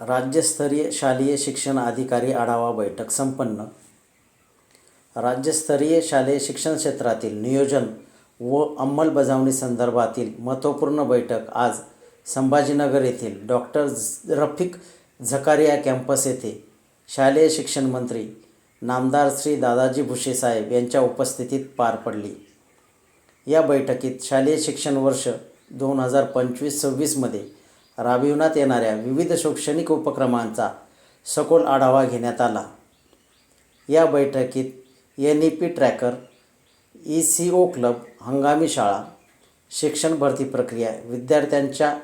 राज्यस्तरीय शालेय शिक्षण अधिकारी आढावा बैठक संपन्न. राज्यस्तरीय शालेय शिक्षण क्षेत्रातील नियोजन व अंमलबजावणी संदर्भातील महत्त्वपूर्ण बैठक आज संभाजीनगर येथील डॉक्टर झ रफिक झकारिया कॅम्पस येथे शालेय शिक्षण मंत्री नामदार श्री दादाजी भुसे साहेब यांच्या उपस्थितीत पार पडली. या बैठकीत शालेय शिक्षण वर्ष दोन हजार पंचवीस सव्वीसमध्ये राबविण्यात येणाऱ्या विविध शैक्षणिक उपक्रमांचा सखोल आढावा घेण्यात आला. या बैठकीत N E P tracker E C O club हंगामी शाळा शिक्षण भरती प्रक्रिया विद्यार्थ्यांच्या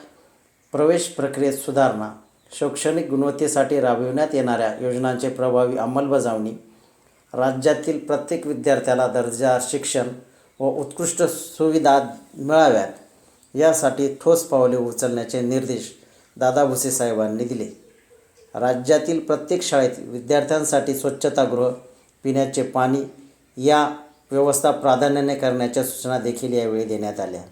प्रवेश प्रक्रियेत सुधारणा शैक्षणिक गुणवत्तेसाठी राबविण्यात येणाऱ्या योजनांचे प्रभावी अंमलबजावणी राज्यातील प्रत्येक विद्यार्थ्याला दर्जा शिक्षण व उत्कृष्ट सुविधा मिळाव्यात. यासाठी ठोस पावले उचलण्याचे निर्देश दादा भुसे साहेबांनी दिले. राज्यातील प्रत्येक शाळेत विद्यार्थ्यांसाठी स्वच्छतागृह पिण्याचे पाणी या व्यवस्था प्राधान्याने करण्याच्या सूचना देखील यावेळी देण्यात आल्या.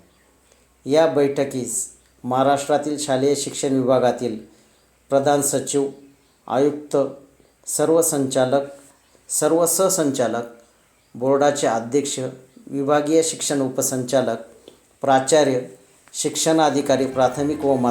या बैठकीस महाराष्ट्रातील शालेय शिक्षण विभागातील प्रधान सचिव आयुक्त सर्व संचालक सर्व सहसंचालक बोर्डाचे अध्यक्ष विभागीय शिक्षण उपसंचालक प्राचार्य शिक्षणाधिकारी प्राथमिक व माध्यमिक